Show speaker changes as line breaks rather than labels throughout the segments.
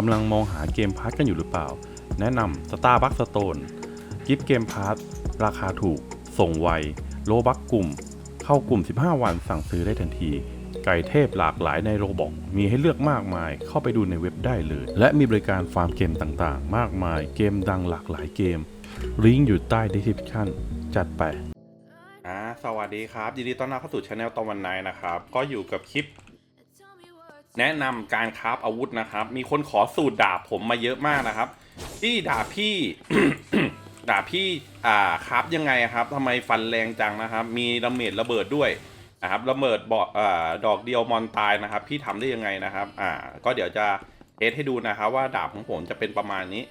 กำลังมองหาเกมพาร์ทกันอยู่หรือเปล่า แนะนำ Starbucks Stone กิฟต์เกมพาร์ทราคาถูก ส่งไว โลบักกลุ่ม เข้ากลุ่ม 15 วันสั่งซื้อได้ทันที ไก่เทพหลากหลายในโรบอกมีให้เลือกมากมาย เข้าไปดูในเว็บได้เลย และมีบริการฟาร์มเกมต่างๆ มากมาย เกมดังหลากหลายเกม ลิงก์อยู่ใต้ description จัดไปอ่าสวัสดีครับ ยินดีต้อนรับเข้าสู่ช anel ตะวันไนนะครับ ก็อยู่กับคลิป แนะนำการคราฟอาวุธนะครับ มีคนขอสูตรดาบผมมาเยอะมากนะครับพี่ดาบพี่ดาบพี่อ่าคราฟยังไงครับทำไมฟันแรงจังนะครับ มีดาเมจระเบิดด้วยนะครับระเบิดบออ่าดอกเดียวมอนตายนะครับ พี่ทำได้ยังไงนะครับ อ่า ก็เดี๋ยวจะเทสให้ดูนะครับว่าดาบของผมจะเป็นประมาณนี้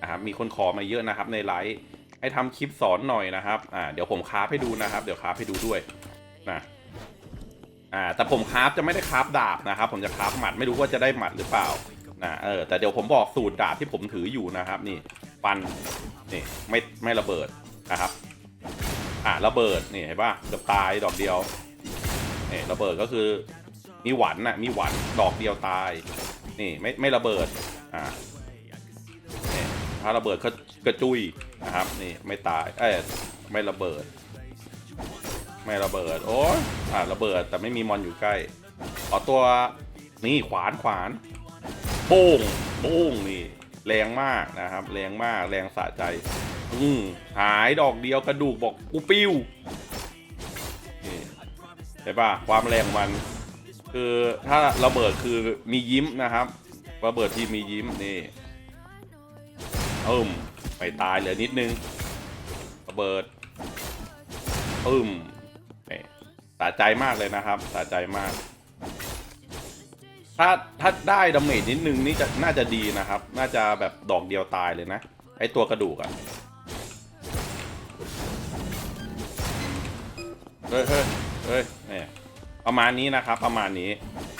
นะครับมีคนขอมาเยอะนะครับในไลฟ์ให้ทำคลิปสอนหน่อยนะครับ อ่า เดี๋ยวผมคราฟให้ดูนะครับ เดี๋ยวคราฟให้ดูด้วยนะ อ่าแต่ผมคราฟจะไม่ได้คราฟดาบนะครับ ผมจะคราฟหมัดไม่รู้ว่าจะได้หมัดหรือเปล่านะเออแต่เดี๋ยวผมบอกสูตรดาบที่ผมถืออยู่นะครับ นี่ฟันนี่ไม่ไม่ระเบิดนะครับอ่าระเบิดนี่เห็นปะเกือบตายดอกเดียวนี่ระเบิดก็คือมีหวันน่ะมีหวันดอกเดียวตาย นี่ไม่ไม่ระเบิดอ่านี่ถ้าระเบิดก็กระจุยนะครับ นี่ไม่ตายเอ้ยไม่ระเบิด ไม่ระเบิด โอ้ยอ่าระเบิดแต่ไม่มีมอนอยู่ใกล้เอาตัวนี่ขวานขวานโป้งโป้งนี่แรงมากนะครับ แรงมากแรงสะใจ อืมหายดอกเดียวกระดูกบอกกูปิ้วนี่เห็นปะความแรงมัน คือถ้าระเบิดคือมียิ้มนะครับระเบิดที่มียิ้มนี่เอิ่มไปตายเหลือนิดนึงระเบิดอึม สะใจมากเลยนะครับสะใจมาก ถ้าถ้าได้ดาเมจนิดนึงนี่จะน่าจะดีนะครับ น่าจะแบบดอกเดียวตายเลยนะไอตัวกระดูกอะเฮ้ยเฮ้ยเฮ้ยเนี่ยประมาณนี้นะครับ ประมาณนี้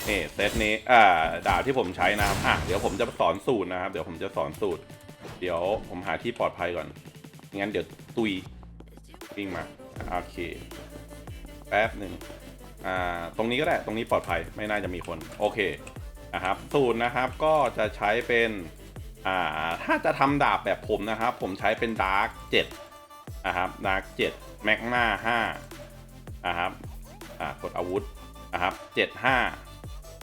นี่เซตนี้อ่าดาบที่ผมใช้นะครับอะเดี๋ยวผมจะสอนสูตรนะครับ เดี๋ยวผมจะสอนสูตร เดี๋ยวผมหาที่ปลอดภัยก่อนงั้นเดี๋ยวตุยวิ่งมาโอเค แป๊บหนึ่งอ่าตรงนี้ก็ได้ตรงนี้ปลอดภัยไม่น่าจะมีคนโอเคนะครับสูตรนะครับก็จะใช้เป็นอ่าถ้าจะทำดาบแบบผมนะครับ ผมใช้เป็นดาร์กเจ็ดนะครับดาร์กเจ็ดแมกนาห้านะครับอ่ากดอาวุธนะครับเจ็ดห้า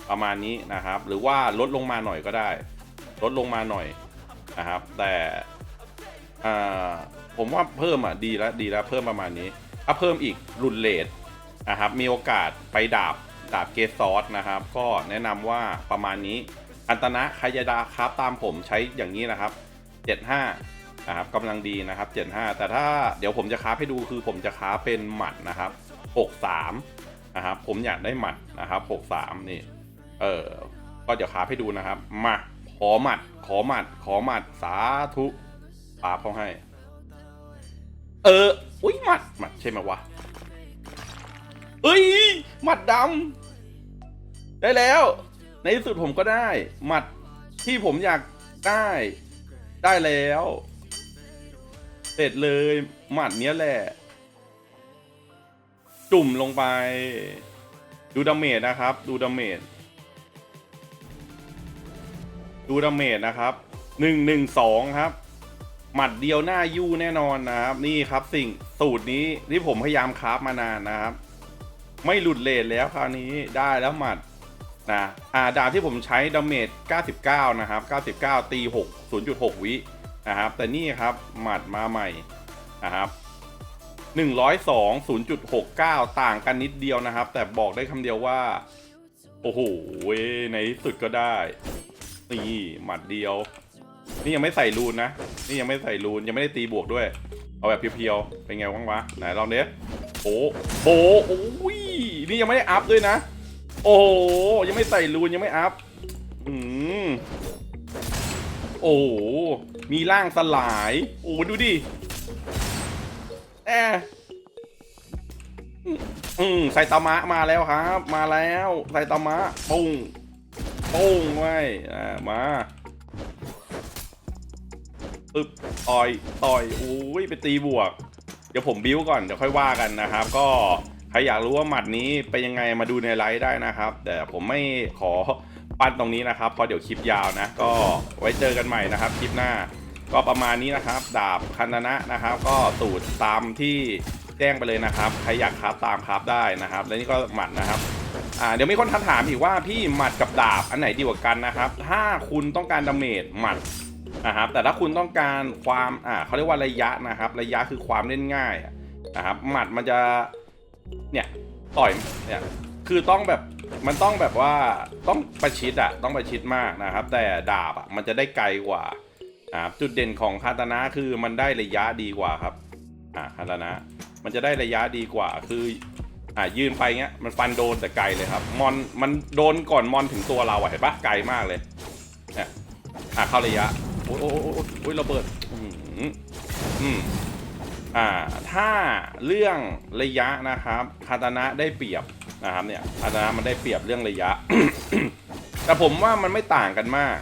ประมาณนี้นะครับ หรือว่าลดลงมาหน่อยก็ได้ ลดลงมาหน่อยนะครับ แต่อ่าผมว่าเพิ่มอะดีแล้วดีแล้วเพิ่มประมาณนี้ถ้าเพิ่มอีกรุนเลท นะครับมีโอกาสไปดาบดาบเกซอสนะครับ ก็แนะนำว่าประมาณนี้อันตนะใครจะดาครับตามผมใช้อย่างนี้นะครับ 75นะครับกำลังดีนะครับ 75 แต่ถ้าเดี๋ยวผมจะค้าให้ดูคือผมจะค้าเป็นหมัดนะครับ 63นะครับผมอยากได้หมัดนะครับ 63 นี่ เออก็เดี๋ยวค้าให้ดูนะครับมาขอหมัด ขอหมัด ขอหมัดสาธุปาบเขาให้ เอออุ้ยหมัดหมัดใช่ไหมวะ เอ้ยหมัดดำได้แล้ว ในที่สุดผมก็ได้ หมัดที่ผมอยากได้ ได้แล้ว เสร็จเลย หมัดเนี้ยแหละ จุ่มลงไป ดูดาเมจนะครับ ดูดาเมจดูดาเมจนะครับหนึ่งหนึ่งสองครับ หมัดเดียวหน้ายู่แน่นอนนะครับ นี่ครับสิ่งสูตรนี้ที่ผมพยายามคราฟมานานนะครับ ไม่หลุดเลทแล้วคราวนี้ได้แล้วหมัดนะอ่าดาบที่ผมใช้ดาเมจ 99 นะครับ 99 ตี 6 0.6 วินะครับ แต่นี่ครับหมัดมาใหม่นะครับ102 0.69 ต่างกันนิดเดียวนะครับ แต่บอกได้คำเดียวว่า โอ้โหในที่สุดก็ได้ นี่หมัดเดียว นี่ยังไม่ใส่รูนนะ นี่ยังไม่ใส่รูน ยังไม่ได้ตีบวกด้วย เอาแบบเพียวๆ เป็นไงบ้างวะ ไหนลองเนี้ยโอ้โหโอ้ย นี่ยังไม่ได้อัพด้วยนะ โอ้ยังไม่ใส่รูนยังไม่อัพอืมโอ้มีร่างสลาย โอ้ดูดิแอบอืมไซตามะมาแล้วครับ มาแล้วไซตามะปุ้งปุ้งไว้อ่ามาอึบต่อยต่อยโอ้ยไปตีบวก เดี๋ยวผมบิ้วก่อน เดี๋ยวค่อยว่ากันนะครับ ก็ ใครอยากรู้ว่าหมัดนี้เป็นยังไงมาดูในไลฟ์ได้นะครับ แต่ผมไม่ขอปั้นตรงนี้นะครับเพราะเดี๋ยวคลิปยาวนะ ก็ไว้เจอกันใหม่นะครับ คลิปหน้าก็ประมาณนี้นะครับ ดาบคันนะนะครับ ก็สูตรตามที่แจ้งไปเลยนะครับ ใครอยากคราฟตามคราฟได้นะครับ และนี่ก็หมัดนะครับอ่าเดี๋ยวมีคนถามอีกว่าพี่หมัดกับดาบอันไหนดีกว่ากันนะครับ ถ้าคุณต้องการดาเมจหมัดนะครับแต่ถ้าคุณต้องการความอ่าเขาเรียกว่าระยะนะครับ ระยะคือความเล่นง่ายนะครับหมัดมันจะ เนี่ยต่อยเนี่ยคือต้องแบบมันต้องแบบว่าต้องประชิดอะต้องประชิดมากนะครับ แต่ดาบอะมันจะได้ไกลกว่านะครับจุดเด่นของคาตานะคือมันได้ระยะดีกว่าครับอ่าคาตานะมันจะได้ระยะดีกว่าคืออ่ายืนไปเงี้ยมันฟันโดนแต่ไกลเลยครับมอนมันโดนก่อนมอนถึงตัวเราอะเห็นปะไกลมากเลยเนี่ยอ่าเข้าระยะโอ้โอ้โอ้ยโอ้ยโอ้ยระเบิดอืมอืม อ่าถ้าเรื่องระยะนะครับคาตานะได้เปรียบนะครับเนี่ยคาตานะมันได้เปรียบเรื่องระยะ แต่ผมว่ามันไม่ต่างกันมาก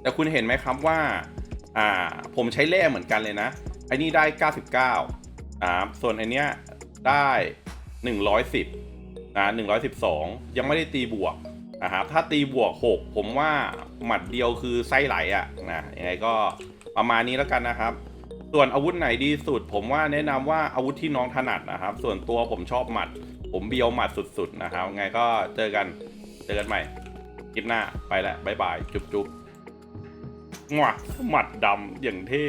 แต่คุณเห็นไหมครับว่าอ่าผมใช้แร่เหมือนกันเลยนะไอ้นี่ได้ 99อ่าส่วนไอเนี้ยได้ 110นะ112 ยังไม่ได้ตีบวกนะครับถ้าตีบวก 6 ผมว่าหมัดเดียวคือไส้ไหลอะนะยังไงก็ประมาณนี้แล้วกันนะครับ ส่วนอาวุธไหนดีสุด ผมว่าแนะนำว่าอาวุธที่น้องถนัดนะครับ ส่วนตัวผมชอบหมัด ผมเบียวหมัดสุดๆนะครับ ไงก็เจอกันเจอกันใหม่คลิปหน้าไปแล้วบ๊ายบาย จุ๊บจุ๊บงวหมัดดำอย่างเท่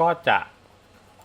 ก็จะ